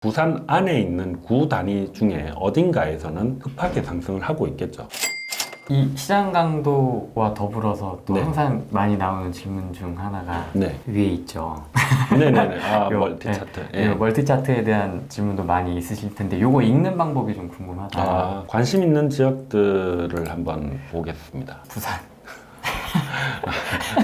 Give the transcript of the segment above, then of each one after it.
부산 안에 있는 구 단위 중에 어딘가에서는 급하게 상승을 하고 있겠죠. 이 시장 강도와 더불어서 또 네. 항상 많이 나오는 질문 중 하나가 네. 위에 있죠. 네네네. 아, 요, 멀티 네, 차트. 이 멀티 차트에 대한 질문도 많이 있으실 텐데 요거 읽는 방법이 좀 궁금하다. 아, 관심 있는 지역들을 한번 보겠습니다. 부산.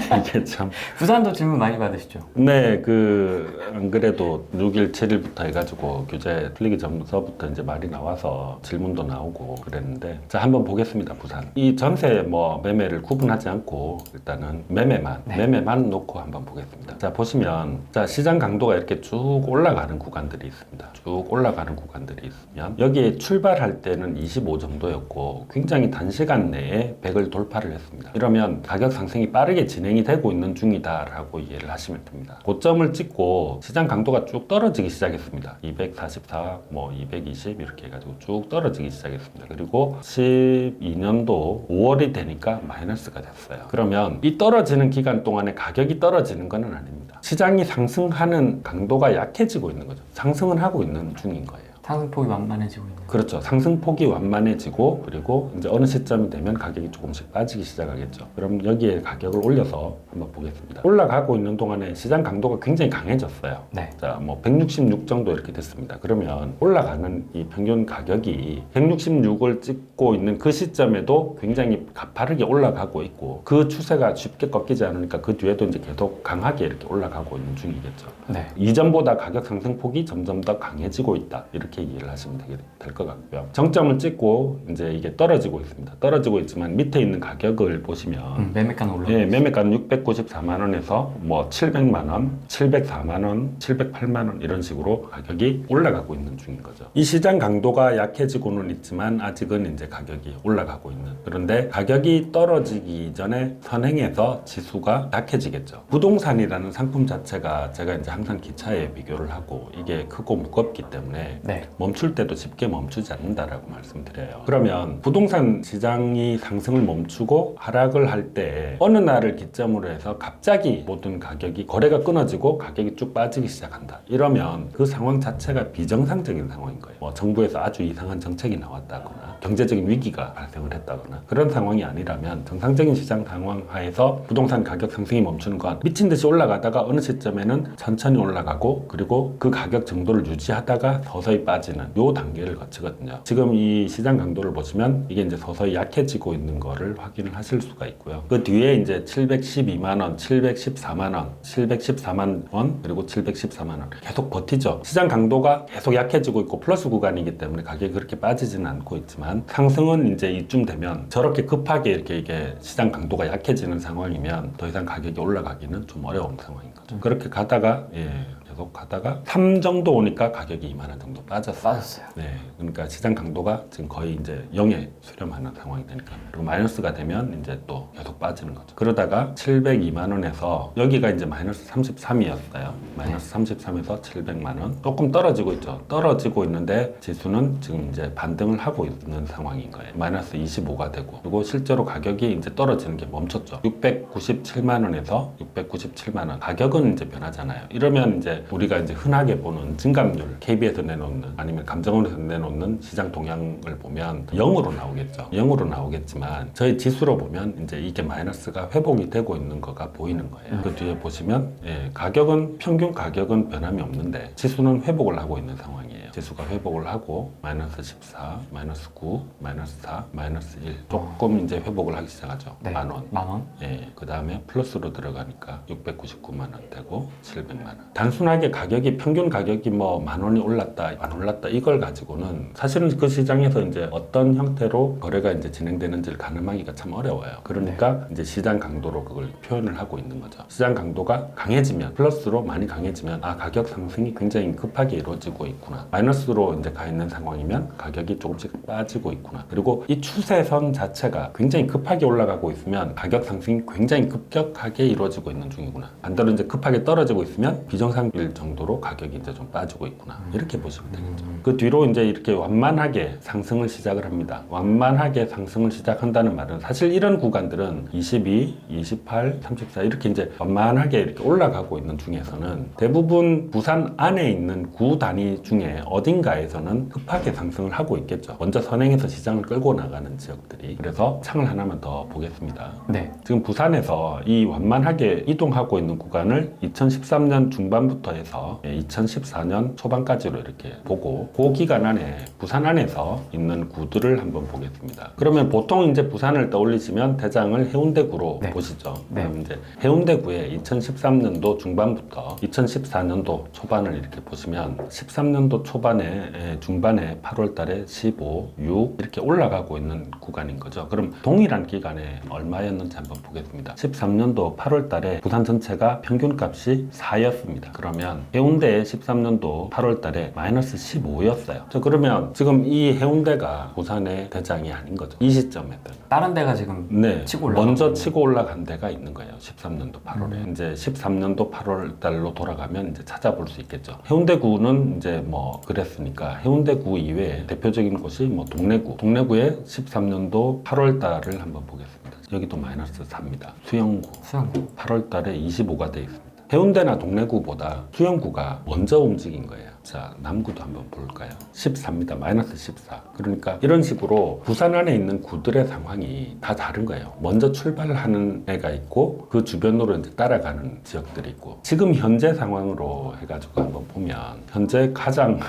이게 참. 부산도 질문 많이 받으시죠? 네, 그, 안 그래도 6일, 7일부터 해가지고 규제 풀리기 전서부터 이제 말이 나와서 질문도 나오고 그랬는데, 자, 한번 보겠습니다, 부산. 이 전세 뭐 매매를 구분하지 않고 일단은 매매만, 네. 매매만 놓고 한번 보겠습니다. 자, 보시면, 자, 시장 강도가 이렇게 쭉 올라가는 구간들이 있습니다. 쭉 올라가는 구간들이 있으면, 여기에 출발할 때는 25 정도였고, 굉장히 단시간 내에 100을 돌파를 했습니다. 이러면 가격 상승이 빠르게 진행이 되고 있는 중이다라고 이해를 하시면 됩니다. 고점을 찍고 시장 강도가 쭉 떨어지기 시작했습니다. 244, 뭐 220 이렇게 해가지고 쭉 떨어지기 시작했습니다. 그리고 12년도 5월이 되니까 마이너스가 됐어요. 그러면 이 떨어지는 기간 동안에 가격이 떨어지는 것은 아닙니다. 시장이 상승하는 강도가 약해지고 있는 거죠. 상승은 하고 있는 중인 거예요. 상승폭이 만만해지고 있는. 그렇죠. 상승폭이 완만해지고 그리고 이제 어느 시점이 되면 가격이 조금씩 빠지기 시작하겠죠. 그럼 여기에 가격을 올려서 한번 보겠습니다. 올라가고 있는 동안에 시장 강도가 굉장히 강해졌어요. 네. 자, 뭐 166 정도 이렇게 됐습니다. 그러면 올라가는 이 평균 가격이 166을 찍고 있는 그 시점에도 굉장히 가파르게 올라가고 있고 그 추세가 쉽게 꺾이지 않으니까 그 뒤에도 이제 계속 강하게 이렇게 올라가고 있는 중이겠죠. 네. 이전보다 가격 상승폭이 점점 더 강해지고 있다. 이렇게 이해를 하시면 되게 될것 같고요. 정점을 찍고 이제 이게 떨어지고 있습니다. 떨어지고 있지만 밑에 있는 가격을 보시면 음, 매매가는 올라. 예, 매매가는 694만 원에서 뭐 700만 원, 704만 원, 708만 원 이런 식으로 가격이 올라가고 있는 중인 거죠. 이 시장 강도가 약해지고는 있지만 아직은 이제 가격이 올라가고 있는. 그런데 가격이 떨어지기 전에 선행해서 지수가 약해지겠죠. 부동산이라는 상품 자체가 제가 이제 항상 기차에 비교를 하고 이게 크고 무겁기 때문에 네. 멈출 때도 쉽게 멈추지 않는다라고 말씀드려요. 그러면 부동산 시장이 상승을 멈추고 하락을 할 때 어느 날을 기점으로 해서 갑자기 모든 가격이 거래가 끊어지고 가격이 쭉 빠지기 시작한다. 이러면 그 상황 자체가 비정상적인 상황인 거예요. 뭐 정부에서 아주 이상한 정책이 나왔다거나 경제적인 위기가 발생을 했다거나 그런 상황이 아니라면 정상적인 시장 상황 하에서 부동산 가격 상승이 멈추는 건 미친 듯이 올라가다가 어느 시점에는 천천히 올라가고 그리고 그 가격 정도를 유지하다가 서서히 빠지는 요 단계를 거치거든요. 지금 이 시장 강도를 보시면 이게 이제 서서히 약해지고 있는 거를 확인을 하실 수가 있고요. 그 뒤에 이제 712만 원, 714만 원, 714만 원 그리고 714만 원 계속 버티죠. 시장 강도가 계속 약해지고 있고 플러스 구간이기 때문에 가격이 그렇게 빠지지는 않고 있지만 상승은 이제 이쯤 되면 저렇게 급하게 이렇게 이게 시장 강도가 약해지는 상황이면 더 이상 가격이 올라가기는 좀 어려운 상황인 거죠. 그렇게 가다가 예. 계속 가다가 3 정도 오니까 가격이 2만 원 정도 빠졌어요. 빠졌어요. 네, 그러니까 시장 강도가 지금 거의 이제 0에 수렴하는 상황이 되니까 그리고 마이너스가 되면 이제 또 계속 빠지는 거죠. 그러다가 702만 원에서 여기가 이제 마이너스 33이었어요. 마이너스 33에서 700만 원 조금 떨어지고 있죠. 떨어지고 있는데 지수는 지금 이제 반등을 하고 있는 상황인 거예요. 마이너스 25가 되고 그리고 실제로 가격이 이제 떨어지는 게 멈췄죠. 697만 원에서 697만 원 가격은 이제 변하잖아요. 이러면 이제 우리가 이제 흔하게 보는 증감률 KB에서 내놓는 아니면 감정원에서 내놓는 시장 동향을 보면 0으로 나오겠죠. 0으로 나오겠지만 저희 지수로 보면 이제 이게 마이너스가 회복이 되고 있는 거가 보이는 거예요. 그 뒤에 보시면 예, 가격은 평균 가격은 변함이 없는데 지수는 회복을 하고 있는 상황이에요. 지수가 회복을 하고 마이너스 14, 마이너스 9, 마이너스 4, 마이너스 1 조금 이제 회복을 하기 시작하죠. 네. 만 원. 만 원? 예, 그 다음에 플러스로 들어가니까 699만 원 되고 700만 원. 단순하게 가격이 평균 가격이 뭐 만 원이 올랐다, 안 올랐다 이걸 가지고는 사실은 그 시장에서 이제 어떤 형태로 거래가 이제 진행되는지를 가늠하기가 참 어려워요. 그러니까 이제 시장 강도로 그걸 표현을 하고 있는 거죠. 시장 강도가 강해지면 플러스로 많이 강해지면 아 가격 상승이 굉장히 급하게 이루어지고 있구나. 마이너스로 이제 가 있는 상황이면 가격이 조금씩 빠지고 있구나. 그리고 이 추세선 자체가 굉장히 급하게 올라가고 있으면 가격 상승이 굉장히 급격하게 이루어지고 있는 중이구나. 반대로 이제 급하게 떨어지고 있으면 비정상일 될 정도로 가격이 이제 좀 빠지고 있구나 이렇게 보시면 되겠죠. 그 뒤로 이제 이렇게 완만하게 상승을 시작을 합니다. 완만하게 상승을 시작한다는 말은 사실 이런 구간들은 22, 28, 34 이렇게 이제 완만하게 이렇게 올라가고 있는 중에서는 대부분 부산 안에 있는 구 단위 중에 어딘가에서는 급하게 상승을 하고 있겠죠. 먼저 선행해서 시장을 끌고 나가는 지역들이 그래서 창을 하나만 더 보겠습니다. 네. 지금 부산에서 이 완만하게 이동하고 있는 구간을 2013년 중반부터 해서 2014년 초반까지로 이렇게 보고 그 기간 안에 부산 안에서 있는 구들을 한번 보겠습니다. 그러면 보통 이제 부산을 떠올리시면 대장을 해운대구로 네. 보시죠. 네. 그럼 이제 해운대구에 2013년도 중반부터 2014년도 초반을 이렇게 보시면 13년도 초반에 에, 중반에 8월 달에 15, 6 이렇게 올라가고 있는 구간인 거죠. 그럼 동일한 기간에 얼마였는지 한번 보겠습니다. 13년도 8월 달에 부산 전체가 평균 값이 4였습니다. 그 러면 해운대 13년도 8월 달에 마이너스 15였어요. 저 그러면 지금 이 해운대가 부산의 대장이 아닌 거죠. 이 시점에는. 다른 데가 지금 네. 치고 올라가고 먼저. 치고 올라간 데가 있는 거예요. 13년도 8월에. 음. 이제 13년도 8월 달로 돌아가면 이제 찾아볼 수 있겠죠. 해운대구는 이제 뭐 그랬으니까 해운대구 이외에 대표적인 곳이 뭐 동래구. 동래구의 13년도 8월 달을 한번 보겠습니다. 여기도 마이너스 4입니다. 수영구. 수영구. 8월 달에 25가 돼 있습니다. 해운대나 동래구보다 수영구가 먼저 움직인 거예요. 자, 남구도 한번 볼까요? 14입니다. 마이너스 14. 그러니까 이런 식으로 부산 안에 있는 구들의 상황이 다 다른 거예요. 먼저 출발하는 애가 있고 그 주변으로 이제 따라가는 지역들이 있고 지금 현재 상황으로 해가지고 한번 보면 현재 가장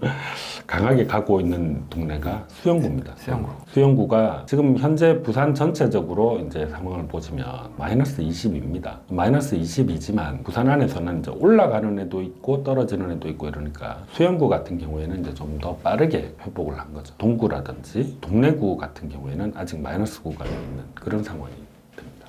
강하게 가고 있는 동네가 수영구입니다. 수영구. 수영구가 지금 현재 부산 전체적으로 이제 상황을 보시면 마이너스 20입니다. 마이너스 20이지만 부산 안에서는 이제 올라가는 애도 있고 떨어지는 애도 있고 이러니까 수영구 같은 경우에는 이제 좀 더 빠르게 회복을 한 거죠. 동구라든지 동래구 같은 경우에는 아직 마이너스 구간에 있는 그런 상황이 됩니다.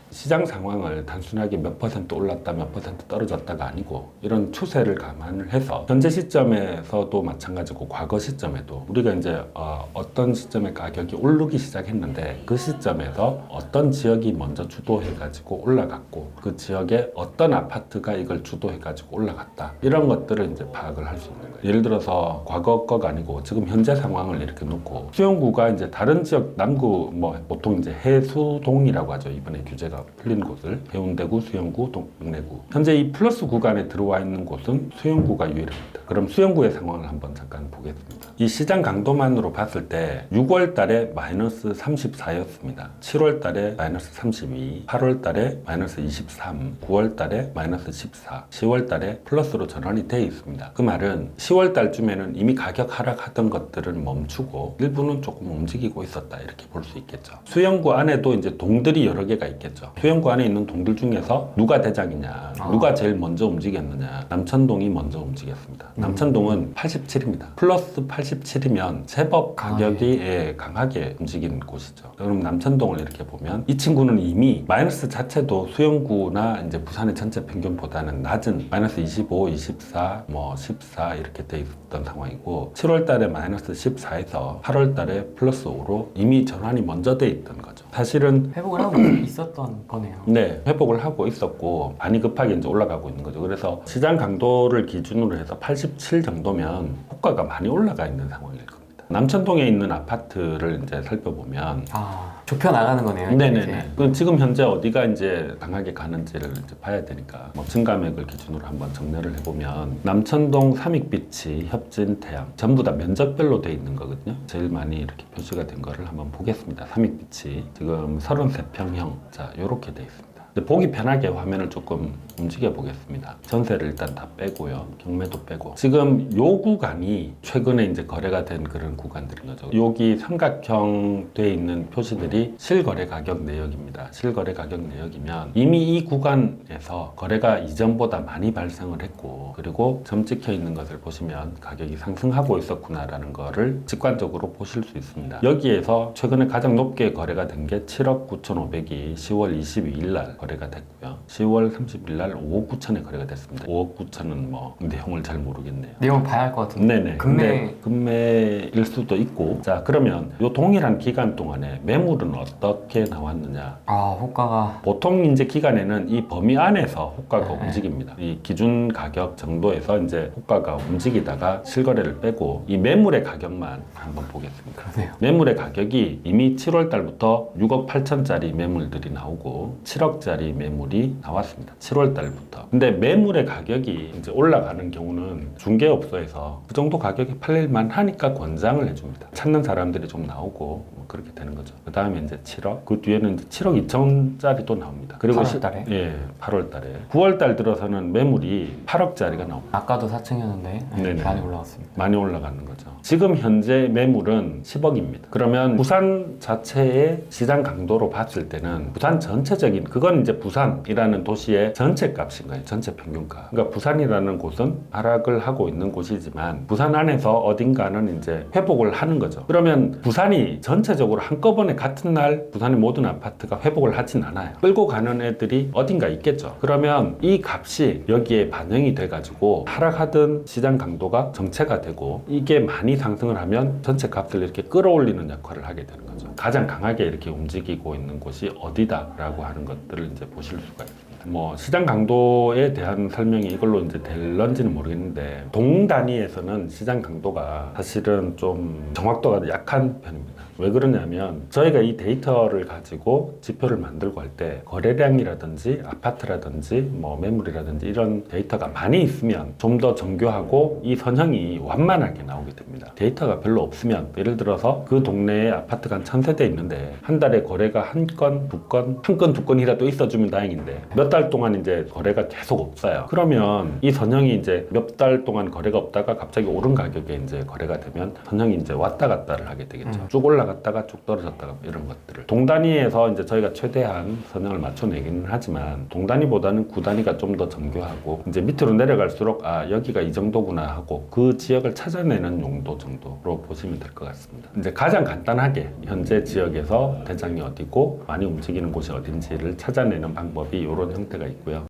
시장 상황을 단순하게 몇 퍼센트 올랐다 몇 퍼센트 떨어졌다가 아니고 이런 추세를 감안을 해서 현재 시점에서도 마찬가지고 과거 시점에도 우리가 이제 어, 떤 시점에 가격이 오르기 시작했는데 그 시점에서 어떤 지역이 먼저 주도해 가지고 올라갔고 그 지역에 어떤 아파트가 이걸 주도해 가지고 올라갔다 이런 것들을 이제 파악을 할 수 있는 거예요. 예를 들어서 과거 거가 아니고 지금 현재 상황을 이렇게 놓고 수영구가 이제 다른 지역 남구 뭐 보통 이제 해수동이라고 하죠 이번에 규제가 풀린 곳을 해운대구, 수영구, 동래구 현재 이 플러스 구간에 들어와 있는 곳은 수영구가 유일합니다. 그럼 수영구의 상황을 한번 잠깐 보겠습니다. 이 시장 강도만으로 봤을 때 6월 달에 마이너스 34였습니다. 7월 달에 마이너스 32, 8월 달에 마이너스 23, 9월 달에 마이너스 14, 10월 달에 플러스로 전환이 돼 있습니다. 그 말은 10월 달쯤에는 이미 가격 하락하던 것들은 멈추고 일부는 조금 움직이고 있었다 이렇게 볼 수 있겠죠. 수영구 안에도 이제 동들이 여러 개가 있겠죠. 수영구 안에 있는 동들 중에서 누가 대장이냐, 아. 누가 제일 먼저 움직였느냐. 남천동이 먼저 움직였습니다. 남천동은 87입니다. 플러스 87이면 제법 가격이 예, 강하게 움직인 곳이죠. 그럼 남천동을 이렇게 보면 이 친구는 이미 마이너스 자체도 수영구나 이제 부산의 전체 평균보다는 낮은 마이너스 25, 24, 뭐 14 이렇게 돼 있었던 상황이고 7월 달에 마이너스 14에서 8월 달에 플러스 5로 이미 전환이 먼저 돼 있던 거죠. 사실은 회복을 하고 있었던 거네요. 네, 회복을 하고 있었고 많이 급하게 이제 올라가고 있는 거죠. 그래서 시장 강도를 기준으로 해서 87 정도면 호가가 많이 올라가 있는 상황일 겁니다. 남천동에 있는 아파트를 이제 살펴보면 아 좁혀 나가는 거네요. 네네네. 그럼 지금 현재 어디가 이제 강하게 가는지를 이제 봐야 되니까 뭐 증가맥을 기준으로 한번 정렬을 해보면 남천동 삼익비치, 협진, 태양 전부 다 면적별로 돼 있는 거거든요. 제일 많이 이렇게 표시가 된 거를 한번 보겠습니다. 삼익비치 지금 33평형 자 요렇게 돼 있습니다. 근데 보기 편하게 화면을 조금 움직여 보겠습니다. 전세를 일단 다 빼고요. 경매도 빼고. 지금 요 구간이 최근에 이제 거래가 된 그런 구간들인 거죠. 여기 삼각형 돼 있는 표시들이 실거래 가격 내역입니다. 실거래 가격 내역이면 이미 이 구간에서 거래가 이전보다 많이 발생을 했고 그리고 점 찍혀 있는 것을 보시면 가격이 상승하고 있었구나라는 거를 직관적으로 보실 수 있습니다. 여기에서 최근에 가장 높게 거래가 된 게 7억 9,500이 10월 22일 날 거래가 됐고요. 10월 30일 날 5억 9천에 거래가 됐습니다. 5억 9천은 뭐 내용을 잘 모르겠네요. 내용 봐야 할 것 같은데. 네네. 근데 금매일 수도 있고. 자, 그러면 요 동일한 기간 동안에 매물은 어떻게 나왔느냐? 아 호가가 보통 이제 기간에는 이 범위 안에서 호가가 네. 움직입니다. 이 기준 가격 정도에서 이제 호가가 움직이다가 실거래를 빼고 이 매물의 가격만 한번 보겠습니다. 그러네요. 매물의 가격이 이미 7월 달부터 6억 8천짜리 매물들이 나오고 7억짜리 매물이 나왔습니다. 7월 달부터. 근데 매물의 가격이 이제 올라가는 경우는 중개업소에서 그 정도 가격에 팔릴만 하니까 권장을 해줍니다. 찾는 사람들이 좀 나오고 뭐 그렇게 되는 거죠. 그 다음에 이제 7억, 그 뒤에는 이제 7억 2천짜리도 나옵니다. 그리고 8월 시- 달에? 예, 8월 달에. 9월 달 들어서는 매물이 8억짜리가 나옵니다. 아까도 4층이었는데 네네. 많이 올라왔습니다. 많이 올라가는 거죠. 지금 현재 매물은 10억입니다. 그러면 부산 자체의 시장 강도로 봤을 때는 부산 전체적인 그건 이제 부산이라는 도시의 전체 값인 거예요. 전체 평균가. 그러니까 부산이라는 곳은 하락을 하고 있는 곳이지만 부산 안에서 어딘가는 이제 회복을 하는 거죠. 그러면 부산이 전체적으로 한꺼번에 같은 날 부산의 모든 아파트가 회복을 하진 않아요. 끌고 가는 애들이 어딘가 있겠죠. 그러면 이 값이 여기에 반영이 돼가지고 하락하던 시장 강도가 정체가 되고 이게 많이 상승을 하면 전체 값을 이렇게 끌어올리는 역할을 하게 되는 거죠. 가장 강하게 이렇게 움직이고 있는 곳이 어디다라고 하는 것들을 이제 보실 수가 있습니다. 뭐 시장 강도에 대한 설명이 이걸로 이제 될런지는 모르겠는데 동 단위에서는 시장 강도가 사실은 좀 정확도가 약한 편입니다. 왜 그러냐면 저희가 이 데이터를 가지고 지표를 만들고 할 때 거래량이라든지 아파트라든지 뭐 매물이라든지 이런 데이터가 많이 있으면 좀 더 정교하고 이 선형이 완만하게 나오게 됩니다. 데이터가 별로 없으면 예를 들어서 그 동네에 아파트가 한 천세대 있는데 한 달에 거래가 한 건, 두 건, 한 건, 두 건이라도 있어주면 다행인데 몇 달 동안 이제 거래가 계속 없어요. 그러면 이 선형이 이제 몇 달 동안 거래가 없다가 갑자기 오른 가격에 이제 거래가 되면 선형이 이제 왔다 갔다를 하게 되겠죠. 쭉 올라갔다가 쭉 떨어졌다가 이런 것들을 동단위에서 이제 저희가 최대한 선형을 맞춰내기는 하지만 동단위보다는 구단위가 좀 더 정교하고 이제 밑으로 내려갈수록 아 여기가 이 정도구나 하고 그 지역을 찾아내는 용도 정도로 보시면 될 것 같습니다. 이제 가장 간단하게 현재 지역에서 대장이 어디고 많이 움직이는 곳이 어딘지를 찾아내는 방법이 이런 형태가 있고요.